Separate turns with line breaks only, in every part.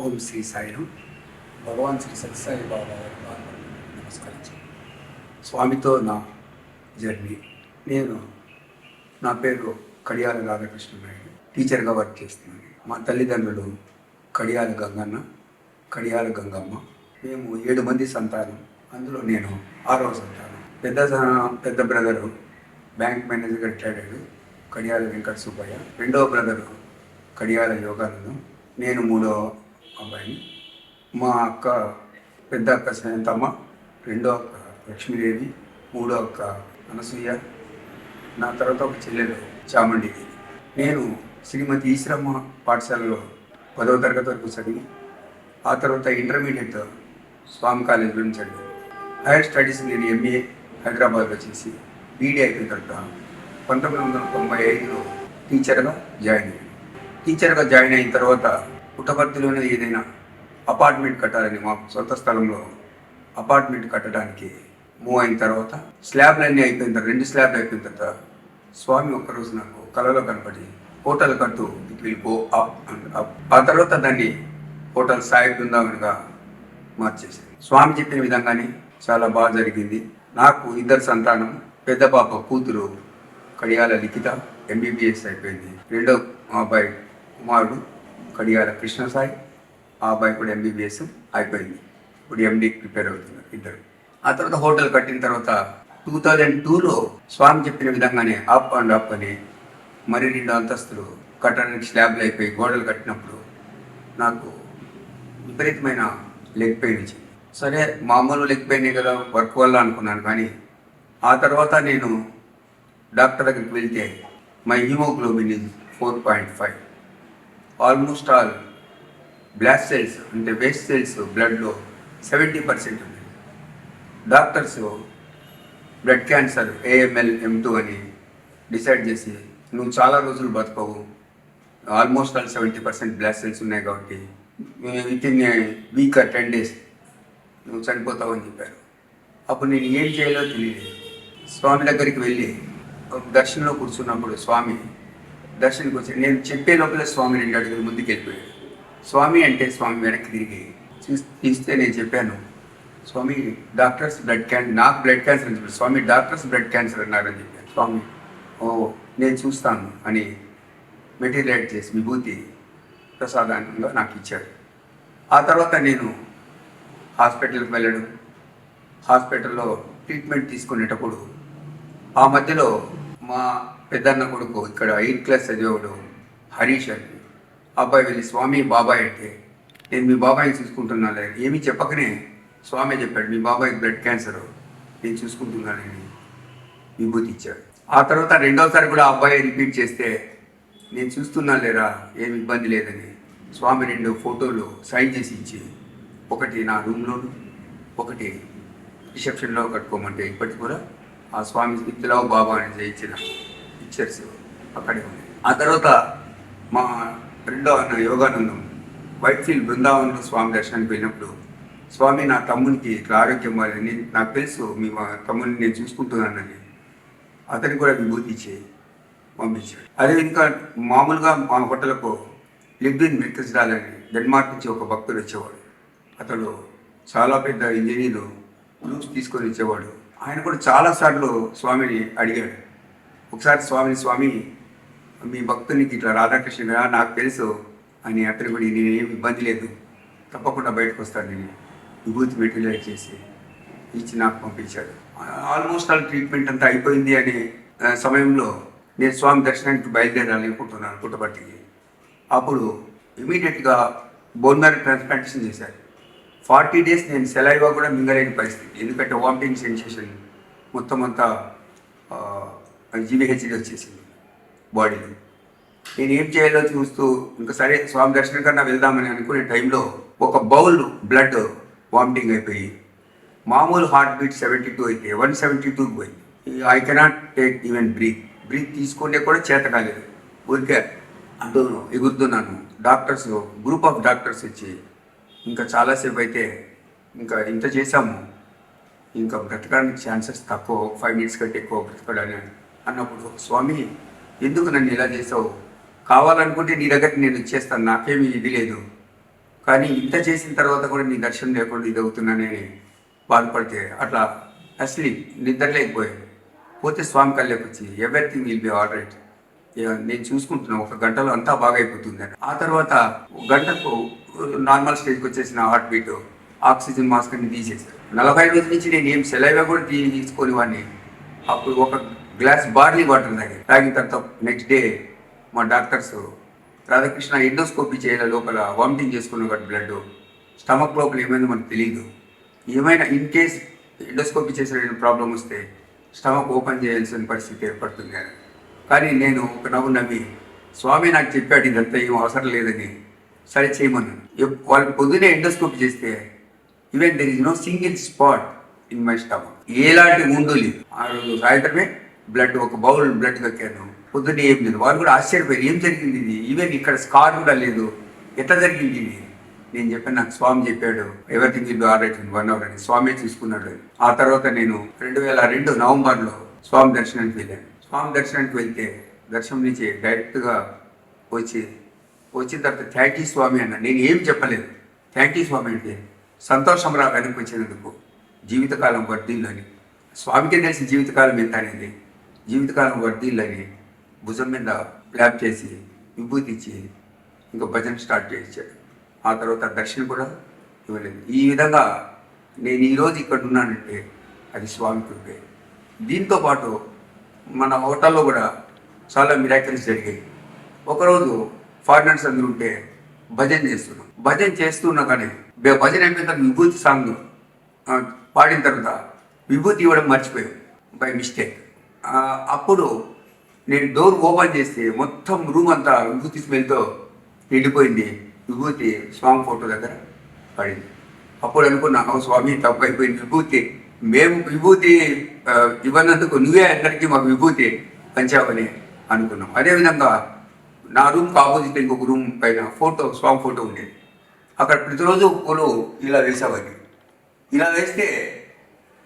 ఓం శ్రీ సాయిరం. భగవాన్ శ్రీ సత్యసాయి బాబా వారి నమస్కరించి. స్వామితో నా జర్నీ. నేను నా పేరు కడియాల రాధాకృష్ణ నాయుడు టీచర్గా వర్క్ చేస్తున్నాను. మా తల్లిదండ్రులు కడియాల గంగన్న కడియాల గంగమ్మ. మేము ఏడు మంది సంతానం. అందులో నేను ఆరవ సంతానం. పెద్ద పెద్ద బ్రదరు బ్యాంక్ మేనేజర్గా రిటైర్డ్ అయ్యాడు కడియాల వెంకట సుబ్బయ్య రెండవ బ్రదరు కడియాల యోగానందం. నేను మూడో అబ్బాయిని మా అక్క పెద్ద అక్క శాంతమ్మ రెండో అక్క లక్ష్మీదేవి మూడో అక్క అనసూయ నా తర్వాత ఒక చెల్లెలు చాముండి నేను శ్రీమతి ఈశ్వరమ్మ పాఠశాలలో పదవ తరగతి వరకు చదివి ఆ తర్వాత ఇంటర్మీడియట్ స్వామి కాలేజీలో నుంచి చదివి. హైయర్ స్టడీస్ నేను ఎంఏ హైదరాబాద్లో చేసి బీడీ అయిపోయిన తర్వాత పంతొమ్మిది వందల తొంభై ఐదులో టీచర్గా జాయిన్ అయ్యాను. టీచర్గా జాయిన్ అయిన తర్వాత పుట్టపర్తిలోనే ఏదైనా అపార్ట్మెంట్ కట్టాలని మా సొంత స్థలంలో అపార్ట్మెంట్ కట్టడానికి మూవ్ అయిన తర్వాత స్లాబ్లన్నీ అయిపోయిన తర్వాత రెండు స్లాబ్లు అయిపోయిన తర్వాత స్వామి ఒక్కరోజు నాకు కలలో కనపడి హోటల్ కట్టు it will go up and up. ఆ తర్వాత దాన్ని హోటల్ సాయి బృందావనిగా మార్చేసింది స్వామి చెప్పిన విధంగానే చాలా బాగా జరిగింది. నాకు ఇద్దరు సంతానం పెద్ద పాప కూతురు కడియాల లిఖిత ఎంబీబీఎస్ అయిపోయింది. రెండో మా అబ్బాయి కుమారుడు కడియాల కృష్ణసాయి ఆ అబ్బాయి కూడా ఎంబీబీఎస్ అయిపోయింది. ఇప్పుడు ఎండి ప్రిపేర్ అవుతున్నారు ఇద్దరు. ఆ తర్వాత హోటల్ కట్టిన తర్వాత టూ థౌజండ్ టూలో స్వామి చెప్పిన విధంగానే అప్ అండ్ అప్ అని మరి రెండు అంతస్తులు కట్టడానికి స్లాబ్లు అయిపోయి గోడలు కట్టినప్పుడు నాకు విపరీతమైన లెగ్ పెయిన్ వచ్చింది. సరే మామూలు లెగ్ పెయిన్ కదా వర్క్ వల్ల అనుకున్నాను కానీ ఆ తర్వాత నేను డాక్టర్ దగ్గరికి వెళ్తే my haemoglobin is four point five. Almost all black cells అంటే వేస్ట్ సెల్స్ బ్లడ్లో సెవెంటీ పర్సెంట్ ఉంది. Doctors blood cancer AML M two అని డిసైడ్ చేసి నువ్వు చాలా రోజులు బతకవు. Almost all seventy percent black cells ఉన్నాయి కాబట్టి within week ten days నువ్వు చనిపోతావు అని చెప్పారు. అప్పుడు నేను ఏం చేయాలో తెలియదు స్వామి దగ్గరికి వెళ్ళి ఒక దర్శనంలో కూర్చున్నప్పుడు స్వామి దర్శనకి వచ్చి నేను చెప్పే లోపల స్వామి రెండు అడుగులు ముందుకు వెళ్ళిపోయాడు. స్వామి అంటే స్వామి వెనక్కి తిరిగి చూస్తే నేను చెప్పాను స్వామి డాక్టర్స్ బ్లడ్ క్యాన్సర్ నాకు బ్లడ్ క్యాన్సర్ అని చెప్పారు. స్వామి డాక్టర్స్ బ్లడ్ క్యాన్సర్ అన్నారని చెప్పాను స్వామి ఓ నేను చూస్తాను అని మెటీరియల్ చేసి విభూతి ప్రసాదంగా నాకు ఇచ్చాడు ఆ తర్వాత నేను హాస్పిటల్కి వెళ్ళడం హాస్పిటల్లో ట్రీట్మెంట్ తీసుకునేటప్పుడు ఆ మధ్యలో మా పెద్దన్న కొడుకు ఇక్కడ ఎయిత్ క్లాస్ చదివేవాడు హరీష్ అని అబ్బాయి వెళ్ళి స్వామి బాబాయ్ అంటే నేను మీ బాబాయ్ని చూసుకుంటున్నాను ఏమీ చెప్పకనే స్వామి చెప్పాడు మీ బాబాయ్ బ్లడ్ క్యాన్సర్ నేను చూసుకుంటున్నానని విభూతి ఇచ్చాడు. ఆ తర్వాత రెండోసారి కూడా అబ్బాయి రిపీట్ చేస్తే నేను చూస్తున్నా లేరా ఏమి ఇబ్బంది లేదని. స్వామి రెండు ఫోటోలు సైన్ చేసి ఇచ్చి ఒకటి నా రూమ్లోను ఒకటి రిసెప్షన్లో కట్టుకోమంటే ఇప్పటికి కూడా ఆ స్వామి ఇత్తులావు బాబా అని ఇచ్చిన పిక్చర్స్ అక్కడే ఉంది. ఆ తర్వాత మా రెండో అన్న యోగానందం వైట్ఫీల్డ్ బృందావనంలో స్వామి దర్శనానికి వెళ్ళినప్పుడు స్వామి నా తమ్మునికి ఇట్లా ఆరోగ్యం వాళ్ళని నాకు తెలుసు మీ మా తమ్ముడిని నేను చూసుకుంటున్నానని. అతనికి కూడా విభూతి ఇచ్చి పంపించాడు. అదే ఇంకా మామూలుగా మా హోటల్కు లిగ్విన్ మెక్కించాలని డెన్మార్క్ నుంచి ఒక భక్తుడు వచ్చేవాడు. అతడు చాలా పెద్ద ఇంజనీరు రూమ్స్ తీసుకొని వచ్చేవాడు. ఆయన కూడా చాలాసార్లు స్వామిని అడిగాడు. ఒకసారి స్వామిని స్వామి మీ భక్తునికి ఇట్లా రాధాకృష్ణ నాకు తెలుసు అని అతను కూడా నేనేమి ఇబ్బంది లేదు. తప్పకుండా బయటకు వస్తాను నేను విభూతి మెటీరియల్ చేసి ఇచ్చి నాకు పంపించాడు. ఆల్మోస్ట్ ఆల్ ట్రీట్మెంట్ అంతా అయిపోయింది అనే సమయంలో నేను స్వామి దర్శనానికి బయలుదేరాలి అనుకుంటున్నాను పుట్టపర్తికి. అప్పుడు ఇమీడియట్గా బోన్ మ్యారో ట్రాన్స్ప్లాంటేషన్ చేశారు. ఫార్టీ డేస్ నేను సెలైవా కూడా మింగలేని పరిస్థితి. ఎందుకంటే వామిటింగ్ సెన్సేషన్ మొత్తం అంతా జీవీహెచ్డి వచ్చేసింది బాడీలో. నేను ఏం చేయాలో చూస్తూ ఇంకా సరే స్వామి దర్శనం కన్నా వెళ్దామని అనుకునే టైంలో ఒక బౌల్ బ్లడ్ వామిటింగ్ అయిపోయి మామూలు హార్ట్ బీట్ సెవెంటీ టూ అయితే వన్ సెవెంటీ టూకి పోయింది. I cannot take even breath. Breath తీసుకుంటే కూడా చేత కాలేదు. ఊరికే అంటూ ఎగురుతున్నాను. డాక్టర్స్ గ్రూప్ ఆఫ్ డాక్టర్స్ ఇచ్చి ఇంకా చాలాసేపు అయితే ఇంకా ఇంత చేసాము ఇంకా బ్రతకడానికి ఛాన్సెస్ తక్కువ ఫైవ్ మినిట్స్ కంటే ఎక్కువ బ్రతకడాన్ని అన్నప్పుడు స్వామి ఎందుకు నన్ను ఇలా చేసావు కావాలనుకుంటే నీ దగ్గర నేను ఇచ్చేస్తాను నాకేమీ ఇది లేదు. కానీ ఇంత చేసిన తర్వాత కూడా నీ దర్శనం లేకుండా ఇది అవుతున్నానని బాధపడితే అట్లా అసలు నిద్రలేకపోయాను పోతే స్వామి కళ్ళకి వచ్చి everything will be all right. నేను చూసుకుంటున్నాను ఒక గంటలో అంతా బాగా అయిపోతుంది అని ఆ తర్వాత ఒక గంటకు నార్మల్ స్టేజ్కి వచ్చేసిన హార్ట్ బీట్ ఆక్సిజన్ మాస్క్ అన్ని తీసేసారు నలభై రోజుల నుంచి నేను ఏం సెలైవా కూడా తీ- తీసుకొని వాడిని. అప్పుడు ఒక గ్లాస్ బార్లీ వాటర్ తాగి తాగిన తర్వాత నెక్స్ట్ డే మా డాక్టర్స్ రాధాకృష్ణ ఎండోస్కోపీ చేయాల లోపల వామిటింగ్ చేసుకున్న వాటి బ్లడ్ స్టమక్ లోపల ఏమైందో మనకు తెలియదు ఏమైనా ఇన్ కేస్ ఎండోస్కోపీ చేసిన ప్రాబ్లం వస్తే స్టమక్ ఓపెన్ చేయాల్సిన పరిస్థితి ఏర్పడుతుంది. కానీ నేను ఒక నవ్వు నవ్వి స్వామి నాకు చెప్పాడు ఇదంతా ఏం అవసరం లేదని సరే చేయమన్నాను. వాళ్ళు వాళ్ళకి పొద్దునే ఎండోస్కోప్ చేస్తే even there is no single spot in my stomach ఎలాంటి ముందు లేదు. ఆ రోజు సాయంత్రమే బ్లడ్ ఒక బౌల్ బ్లడ్ కక్కాను. పొద్దున్నే ఏం లేదు. వాళ్ళు కూడా ఆశ్చర్యపోయారు. ఏం జరిగింది ఇది? ఈవెన్ ఇక్కడ స్కార్ కూడా లేదు. ఎట్లా జరిగింది ఇది? నేను చెప్పాను నాకు స్వామి చెప్పాడు. Everything will be in one hour అని. స్వామి చూసుకున్నాడు. ఆ తర్వాత నేను రెండు వేల రెండు నవంబర్లో స్వామి దర్శనానికి వెళ్ళాను. స్వామి దర్శనానికి వెళ్తే దర్శనం నుంచి డైరెక్ట్గా వచ్చి వచ్చిన తర్వాత థ్యాంక్ యూ స్వామి అన్న. నేను ఏం చెప్పలేదు. థ్యాంక్ యూ స్వామి అంటే సంతోషం రా వెనక్కి వచ్చినందుకు జీవితకాలం వర్ధిల్లని. స్వామికే తెలిసిన జీవితకాలం ఎంత అనేది జీవితకాలం వర్ధిల్లని భుజం మీద ప్లాప్ చేసి విభూతి ఇచ్చి ఇంకా భజన స్టార్ట్ చేయించాడు. ఆ తర్వాత దర్శనం కూడా ఇవ్వలేదు. ఈ విధంగా నేను ఈరోజు ఇక్కడ ఉన్నానంటే అది స్వామి కృపే. దీంతో పాటు మన హోటల్లో కూడా చాలా మిరాకిల్స్ జరిగాయి. ఒకరోజు ఫారినర్స్ అందరూ ఉంటే భజన చేస్తున్నాం భజన చేస్తున్నా కానీ భజన అయిపోయిన విభూతి సాంగ్ పాడిన తర్వాత విభూతి ఇవ్వడం మర్చిపోయాం బై మిస్టేక్ అప్పుడు నేను డోర్ ఓపెన్ చేస్తే మొత్తం రూమ్ అంతా విభూతి స్మెల్తో నిండిపోయింది. విభూతి స్వామి ఫోటో దగ్గర పడింది. అప్పుడు అనుకున్నా "ఓ స్వామి తప్పు అయిపోయింది విభూతి. మేము విభూతి ఇవ్వనందుకు నువ్వే అందరికీ మాకు విభూతి పంచావని అనుకున్నాం. అదేవిధంగా నా రూమ్కి ఆపోజిట్ ఇంకొక రూమ్ పైన ఫోటో స్వామి ఫోటో ఉండేది అక్కడ ప్రతిరోజు పూలు ఇలా వేసేవాడిని. ఇలా వేస్తే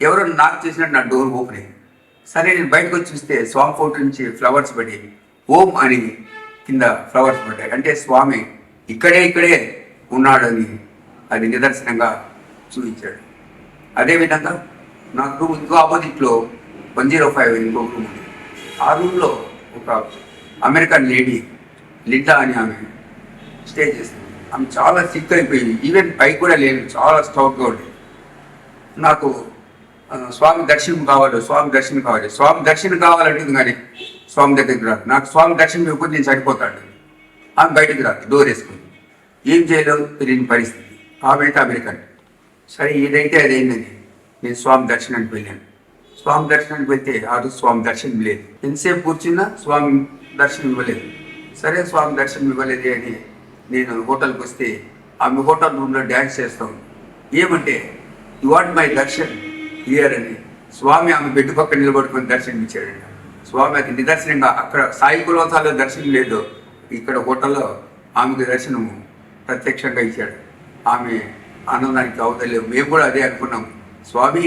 ఎవరో నాకు చేసినట్టు నా డోర్ ఓపెన్ అయింది సరే నేను బయటకు వచ్చి చూస్తే స్వామి ఫోటో నుంచి ఫ్లవర్స్ పడేవి ఓం అని కింద ఫ్లవర్స్ పడ్డాయి. అంటే స్వామి ఇక్కడే ఇక్కడే ఉన్నాడని అది నిదర్శనంగా చూపించాడు. అదేవిధంగా నాకు రూమ్ ఇంకో ఆపోజిట్లో వన్ జీరో ఫైవ్ ఇంకో రూమ్ ఉంది. ఆ రూమ్లో ఒక అమెరికన్ లేడీ లిడ్డా అని ఆమె స్టే చేసింది. ఆమె చాలా సిక్ అయిపోయింది. ఈవెన్ పైకి కూడా లేదు చాలా స్టౌట్గా ఉండేది నాకు స్వామి దర్శనం కావాలి స్వామి దర్శనం కావాలి. స్వామి దర్శనం కావాలంటుంది కానీ స్వామి దగ్గరికి రాదు నాకు స్వామి దర్శనం ఇవ్వకపోతే నేను చనిపోతాడు ఆమె బయటికి రాదు డోర్ వేసుకుంది. ఏం చేయలేదు తెలియని పరిస్థితి. ఆమె అయితే అమెరికన్. సరే ఏదైతే అదేందని నేను స్వామి దర్శనానికి వెళ్ళాను. స్వామి దర్శనానికి వెళ్తే ఆ రోజు స్వామి దర్శనం లేదు. ఎంతసేపు కూర్చున్నా స్వామి దర్శనం ఇవ్వలేదు. సరే స్వామి దర్శనం ఇవ్వలేదు అని నేను హోటల్కి వస్తే ఆమె హోటల్ రూమ్లో డ్యాన్స్ చేస్తాం. ఏమంటే you want my darshan clear అని స్వామి ఆమె బెడ్ పక్క నిలబడుకొని దర్శనం ఇచ్చాడు స్వామి అది నిదర్శనంగా అక్కడ సాయి కులవతాలో దర్శనం లేదు. ఇక్కడ హోటల్లో ఆమెకు దర్శనం ప్రత్యక్షంగా ఇచ్చాడు. ఆమె ఆనందానికి అవతలేవు మేము కూడా అదే అనుకున్నాం. స్వామి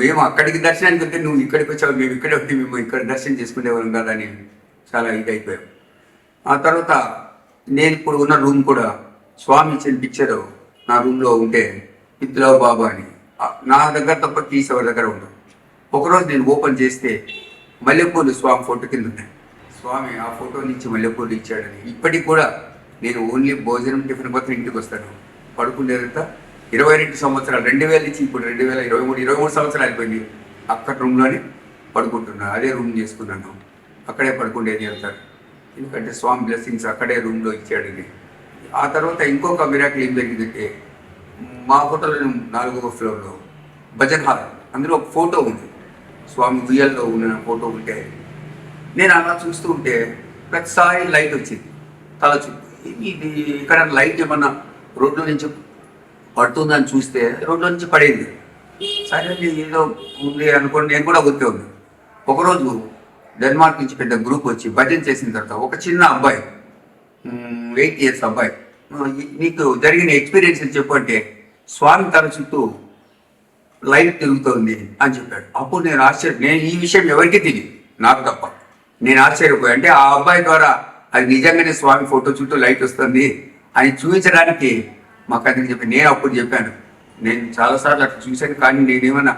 మేము అక్కడికి దర్శనానికి వెళ్తే నువ్వు ఇక్కడికి వచ్చావు మేము ఇక్కడ వచ్చి మేము ఇక్కడ దర్శనం చేసుకునేవాళ్ళం కదా అని చాలా ఇది అయిపోయాం ఆ తర్వాత నేను ఇప్పుడు ఉన్న రూమ్ కూడా స్వామి ఇచ్చిన పిక్చర్ నా రూమ్లో ఉంటే విద్రావు బాబా అని. నా దగ్గర తప్ప తీసేవారి దగ్గర ఉండవు ఒకరోజు నేను ఓపెన్ చేస్తే మల్లెపూలు స్వామి ఫోటో కింద ఉన్నాయి. స్వామి ఆ ఫోటో నుంచి మల్లెపూలు ఇచ్చాడని. ఇప్పటికి కూడా నేను ఓన్లీ భోజనం టిఫిన్ పోతే ఇంటికి వస్తాను. పడుకునేదంతా ఇరవై రెండు సంవత్సరాలు రెండు వేల నుంచి ఇప్పుడు రెండు వేల ఇరవై మూడు ఇరవై మూడు సంవత్సరాలు అయిపోయింది. అక్కడ రూమ్లోనే పడుకుంటున్నాను అదే రూమ్ చేసుకున్నాను. అక్కడే పడుకుండేది వెళ్తారు ఎందుకంటే స్వామి బ్లెస్సింగ్స్ అక్కడే రూమ్లో ఇచ్చాడు ఇది. ఆ తర్వాత ఇంకొక మిరాకిల్ ఏం జరిగిందంటే మా హోటల్ నాలుగవ ఫ్లోర్లో భజన్ హాల్. అందులో ఒక ఫోటో ఉంది. స్వామి ఉయ్యల్లో ఉన్న ఫోటో ఉంటే నేను అలా చూస్తూ ఉంటే ప్రతిసారి లైట్ వచ్చింది. తల చుట్టూ. ఇది? ఇక్కడ లైట్ ఏమన్నా రోడ్లో నుంచి పడుతుందని చూస్తే రోడ్లో నుంచి పడేది. సరే ఏదో ఉంది అనుకోండి నేను కూడా గుర్తే ఉంది. ఒకరోజు డెన్మార్క్ నుంచి పెద్ద గ్రూప్ వచ్చి భజన చేసిన తర్వాత ఒక చిన్న అబ్బాయి ఎయిట్ ఇయర్స్ అబ్బాయి నీకు జరిగిన ఎక్స్పీరియన్స్ చెప్పు అంటే స్వామి తన చుట్టూ లైట్ తిరుగుతోంది అని చెప్పాడు. అప్పుడు నేను ఆశ్చర్య నేను ఈ విషయం ఎవరికీ తెలియదు నాకు తప్ప. నేను ఆశ్చర్యపోయా అంటే ఆ అబ్బాయి ద్వారా అది నిజంగానే స్వామి ఫోటో చుట్టూ లైట్ వస్తుంది అని చూపించడానికి మాకు అతనికి చెప్పి నేను అప్పుడు చెప్పాను. నేను చాలాసార్లు అట్లా చూశాను కానీ నేనేమన్నా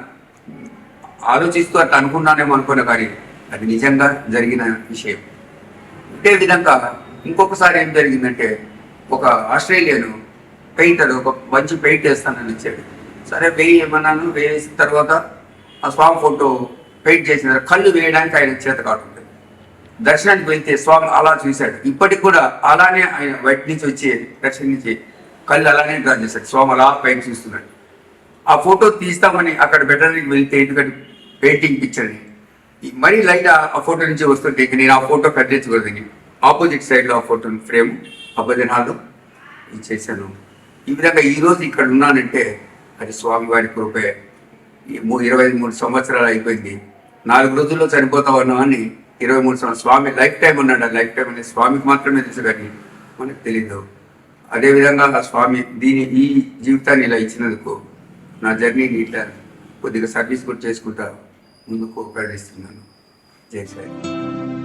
ఆలోచిస్తూ అట్లా అనుకున్నానేమో అనుకున్నా కానీ అది నిజంగా జరిగిన విషయం. ఇదే విధంగా ఇంకొకసారి ఏం జరిగిందంటే ఒక ఆస్ట్రేలియను పెయింటర్ ఒక మంచి పెయింట్ వేస్తానని ఇచ్చాడు సరే వేయి ఏమన్నాను? వేసిన తర్వాత ఆ స్వామి ఫోటో పెయింట్ చేసిన కళ్ళు వేయడానికి ఆయన చేత కాకుండా. దర్శనానికి వెళ్తే స్వామి అలా చూశాడు. ఇప్పటికి కూడా అలానే ఆయన బయట నుంచి వచ్చి దర్శనం నుంచి కళ్ళు అలానే డ్రా చేశాడు. స్వామి అలా పైన చూస్తున్నాడు. ఆ ఫోటో తీస్తామని అక్కడ పెట్టడానికి వెళ్తే ఎందుకంటే పెయింటింగ్ పిక్చర్ని మరీ లైట్ ఆ ఫోటో నుంచి వస్తుంటే నేను ఆ ఫోటో కట్టించకూడదని ఆపోజిట్ సైడ్లో ఆ ఫోటో ఫ్రేమ్ అబ్బదిన ఇది ఇచ్చేసాను ఈ విధంగా ఈరోజు ఇక్కడ ఉన్నానంటే అది స్వామివారి కృపే. ఈ మూ- ఇరవై మూడు సంవత్సరాలు అయిపోయింది. నాలుగు రోజుల్లో చనిపోతా ఉన్నామని ఇరవై మూడు సంవత్సరాలు స్వామి లైఫ్ టైం ఉన్నాడు. ఆ లైఫ్ టైం అనేది స్వామికి మాత్రమే తెలుసు కానీ మనకు తెలీదు. అదేవిధంగా ఆ స్వామి దీని ఈ జీవితాన్ని ఇలా ఇచ్చినందుకు నా జర్నీని ఇట్లా కొద్దిగా సర్వీస్ కూడా చేసుకుంటా ముందుకు ప్రయాణిస్తున్నాను జై సాయి